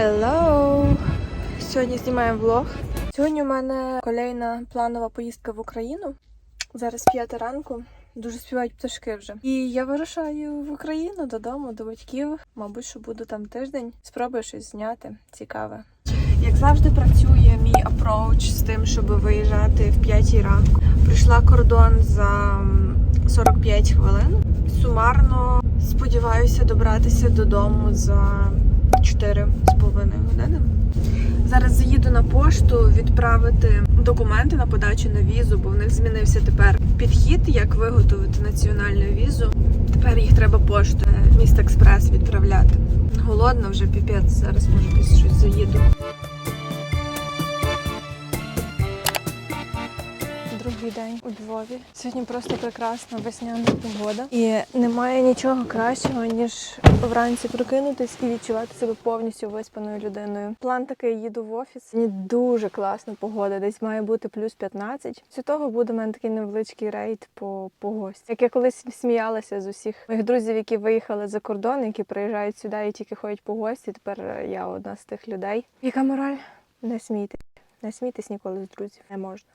Hello! Сьогодні знімаємо влог. Сьогодні у мене колейна планова поїздка в Україну. Зараз п'ята ранку. Дуже співають пташки вже. І я вирушаю в Україну додому, до батьків. Мабуть, що буду там тиждень. Спробую щось зняти. Цікаве. Як завжди працює мій апроуч з тим, щоб виїжджати в п'ятій ранку. Прийшла кордон за м, 45 хвилин. Сумарно сподіваюся добратися додому за 4 з половиною години. Зараз заїду на пошту відправити документи на подачу на візу, бо в них змінився тепер підхід, як виготовити національну візу. Тепер їх треба поштою міст експрес відправляти. Голодна вже піпець. Зараз може десь щось заїду. Другий день у Львові. Сьогодні просто прекрасна весняна погода. І немає нічого кращого, ніж вранці прокинутись і відчувати себе повністю виспаною людиною. План такий, їду в офіс. Сьогодні дуже класна погода, десь має бути плюс 15. Після того буде в мене такий невеличкий рейд по, по гості. Як я колись сміялася з усіх моїх друзів, які виїхали за кордон, які приїжджають сюди і тільки ходять по гості. Тепер я одна з тих людей. Яка мораль? Не смійтесь. Не смійтесь ніколи з друзів. Не можна.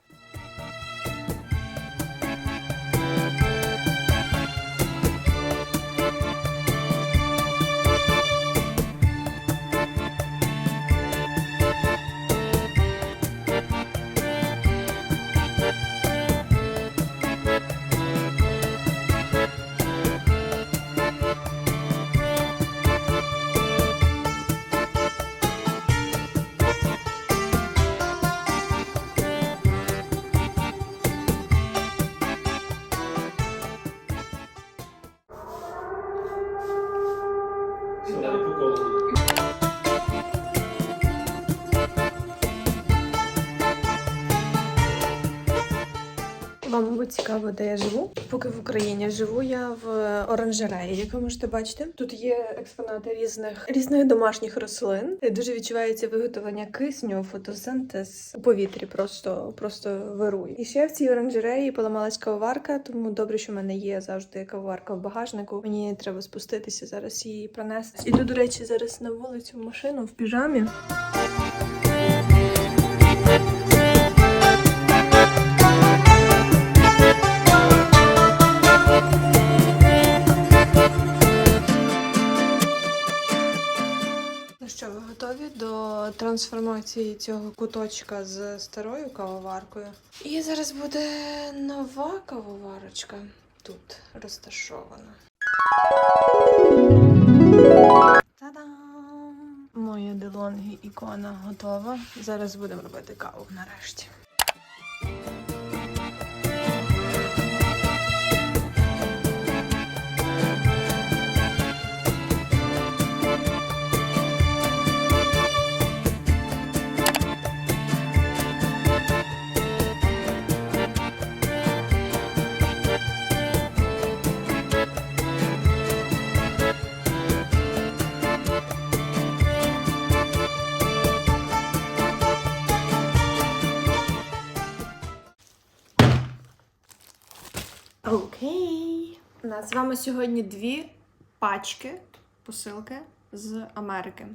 Цікаво, де я живу. Поки в Україні живу я в оранжереї. Як ви можете бачити, тут є експонати різних різних домашніх рослин. Дуже відчувається виготовлення кисню, фотосинтез у повітрі, просто просто вирує. І ще в цій оранжереї поламалась кавоварка, тому добре, що в мене є завжди кавоварка в багажнику. Мені треба спуститися зараз її принести. Іду, до речі, зараз на вулицю в машину в піжамі. Трансформації цього куточка з старою кавоваркою? І зараз буде нова кавоварочка тут розташована. Та-дам! Моя делонгі ікона готова. Зараз будемо робити каву нарешті. З вами сьогодні дві пачки посилки з Америки.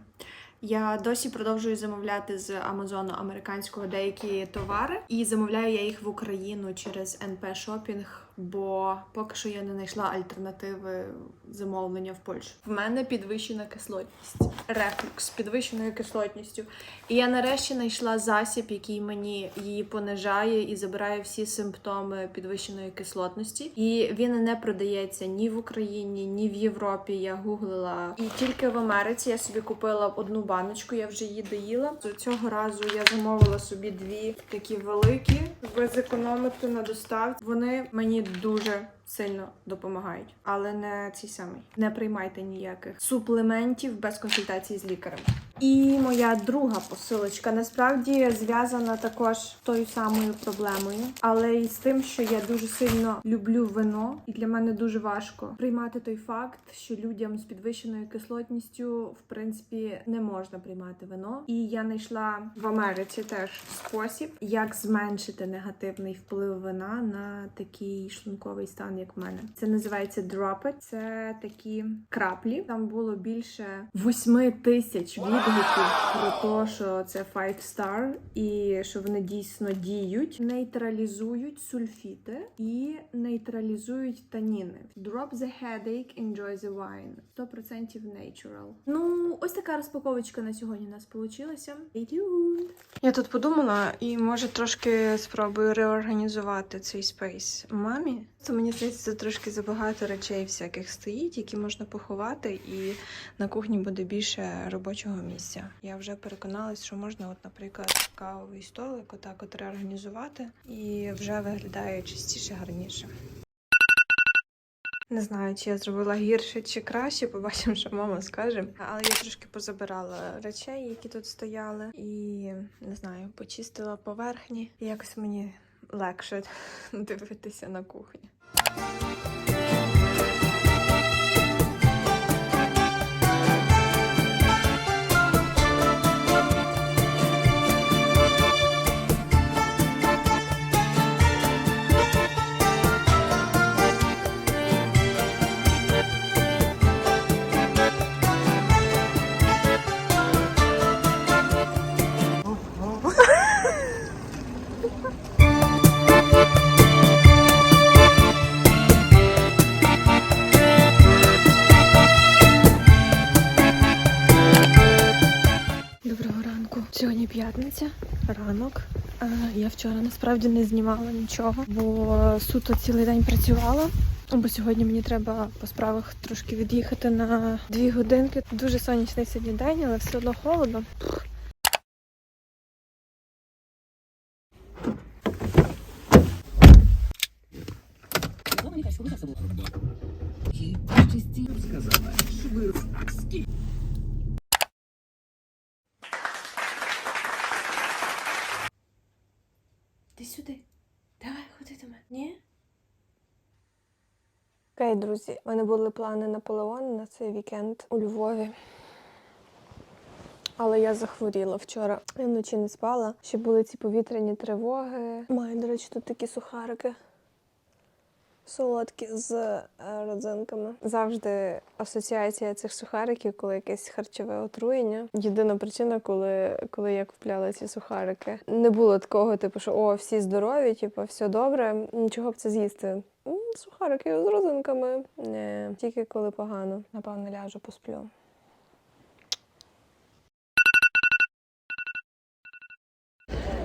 Я досі продовжую замовляти з Амазону американського деякі товари, і замовляю я їх в Україну через НП Shopping, бо поки що я не знайшла альтернативи замовлення в Польщі. В мене підвищена кислотність, рефлюкс з підвищеною кислотністю. І я нарешті знайшла засіб, який мені її понижає і забирає всі симптоми підвищеної кислотності. І він не продається ні в Україні, ні в Європі. Я гуглила. І тільки в Америці я собі купила одну баночку, я вже її доїла. Цього разу я замовила собі дві такі великі. Ви зекономите на доставці. Вони мені дуже сильно допомагають, але не ці самі. Не приймайте ніяких суплементів без консультації з лікарем. І моя друга посилочка насправді зв'язана також тою самою проблемою, але і з тим, що я дуже сильно люблю вино, і для мене дуже важко приймати той факт, що людям з підвищеною кислотністю в принципі не можна приймати вино. І я знайшла в Америці теж спосіб, як зменшити негативний вплив вина на такий шлунковий стан, як в мене. Це називається It. Це такі краплі. Там було більше 8 тисяч відгуків про те, що це 5 star і що вони дійсно діють, нейтралізують сульфіти і нейтралізують таніни. Drop the headache, enjoy the wine. 100% natural. Ну, ось така розпаковочка на сьогодні у нас вийшла. Я тут подумала і може трошки спробую реорганізувати цей спейс мамі. Це мені здається, це трошки забагато речей всяких стоїть, які можна поховати, і на кухні буде більше робочого місця. Я вже переконалась, що можна, от, наприклад, кавовий столик отак от реорганізувати, і вже виглядає чистіше, гарніше. Не знаю, чи я зробила гірше чи краще, побачимо, що мама скаже. Але я трошки позабирала речей, які тут стояли, і не знаю, почистила поверхні. І якось мені легше дивитися на кухню. Ранок. Я вчора насправді не знімала нічого, бо суто цілий день працювала. Бо сьогодні мені треба по справах трошки від'їхати на дві годинки. Дуже сонячний сьогодні день, але все одно холодно. Ти сюди. Давай, ходи до мене. Ні? Окей, друзі, в мене були плани Наполеон на цей вікенд у Львові. Але я захворіла вчора. Я вночі не спала. Ще були ці повітряні тривоги. Маю, до речі, тут такі сухарики. Солодкі з е, родзинками. Завжди асоціація цих сухариків, коли якесь харчове отруєння. Єдина причина, коли, коли я купляла ці сухарики. Не було такого, типу, що о, всі здорові, типу, все добре. Нічого б це з'їсти. Сухарики з родзинками. Не, тільки коли погано. Напевно, ляжу, посплю.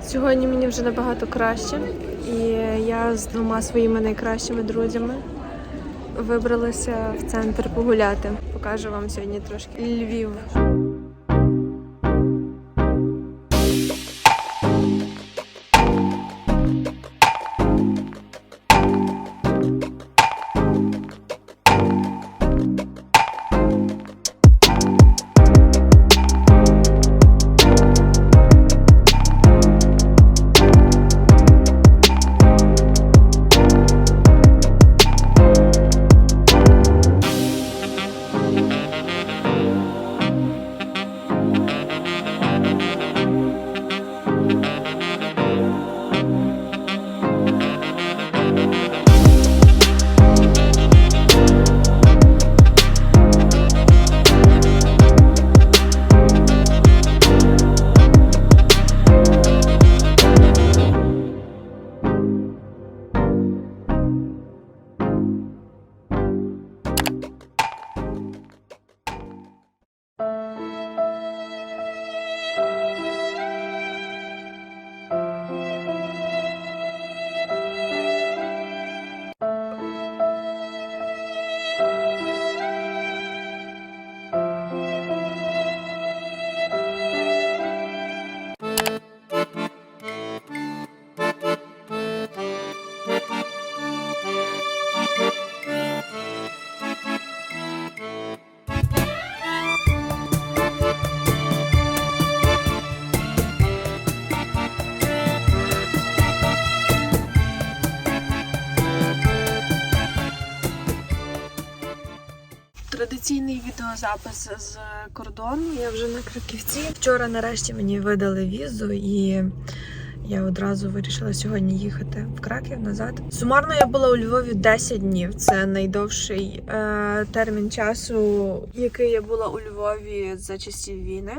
Сьогодні мені вже набагато краще, я з двома своїми найкращими друзями вибралася в центр погуляти. Покажу вам сьогодні трошки Львів. Традиційний відеозапис з кордону. Я вже на Краківці. Вчора нарешті мені видали візу, і я одразу вирішила сьогодні їхати в Краків назад. Сумарно я була у Львові 10 днів. Це найдовший е, термін часу, який я була у Львові за часів війни.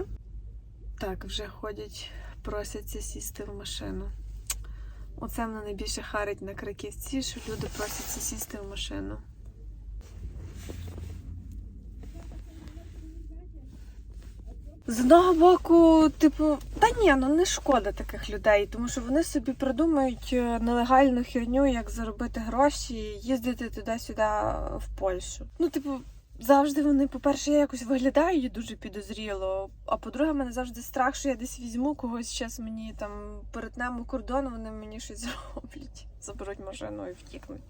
Так, вже ходять, просяться сісти в машину. Оце мене найбільше харить на краківці, що люди просяться сісти в машину. З одного боку, типу, та ні, ну не шкода таких людей, тому що вони собі придумають е, нелегальну херню, як заробити гроші, їздити туди-сюди в Польщу. Ну, типу, завжди вони, по-перше, я якось виглядаю дуже підозріло. А по-друге, мене завжди страх, що я десь візьму когось зараз мені там перетнемо кордон, вони мені щось зроблять, заберуть машину і втікнуть.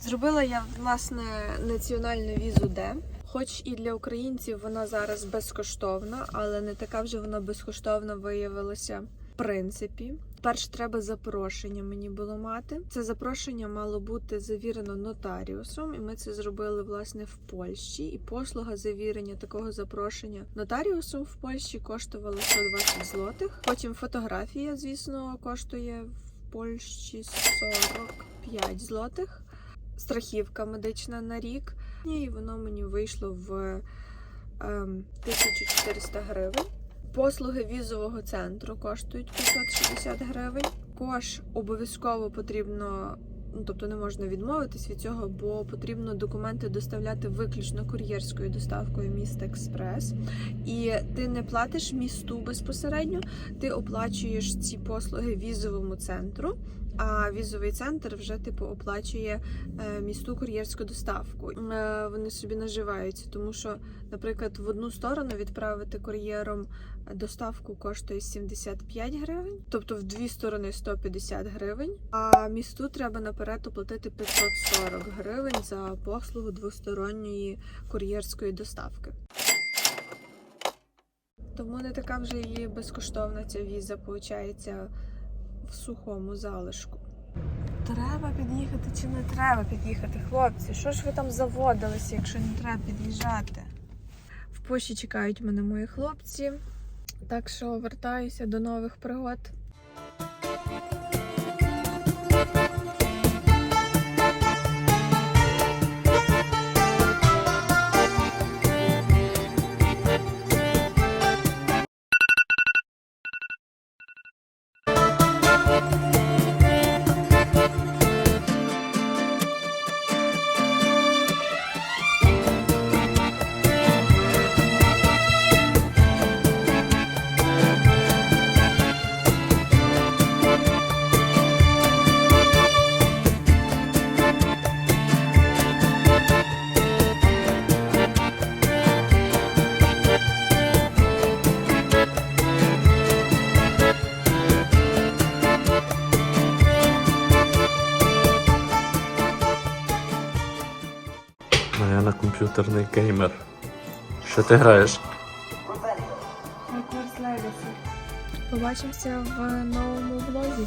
Зробила я власне національну візу Д. Хоч і для українців вона зараз безкоштовна, але не така вже вона безкоштовна виявилася в принципі. Перше треба запрошення мені було мати. Це запрошення мало бути завірено нотаріусом, і ми це зробили власне в Польщі. І послуга завірення такого запрошення нотаріусом в Польщі коштувала 120 злотих. Потім фотографія, звісно, коштує в Польщі 45 злотих. Страхівка медична на рік. І воно мені вийшло в ем, 1400 гривень. Послуги візового центру коштують 560 гривень. Також обов'язково потрібно, ну тобто не можна відмовитись від цього, бо потрібно документи доставляти виключно кур'єрською доставкою міст Експрес. І ти не платиш місту безпосередньо, ти оплачуєш ці послуги візовому центру. А візовий центр вже типу оплачує е, місту кур'єрську доставку. Е, вони собі наживаються, тому що, наприклад, в одну сторону відправити кур'єром доставку коштує 75 гривень, тобто в дві сторони 150 гривень. А місту треба наперед оплатити 540 гривень за послугу двосторонньої кур'єрської доставки. Тому не така вже і безкоштовна ця віза, виходить, в сухому залишку. Треба під'їхати чи не треба під'їхати, хлопці? Що ж ви там заводилися, якщо не треба під'їжджати? В Польщі чекають мене мої хлопці, так що вертаюся до нових пригод. Комп'ютерний геймер. Що ти граєш? Побачимося в новому влозі.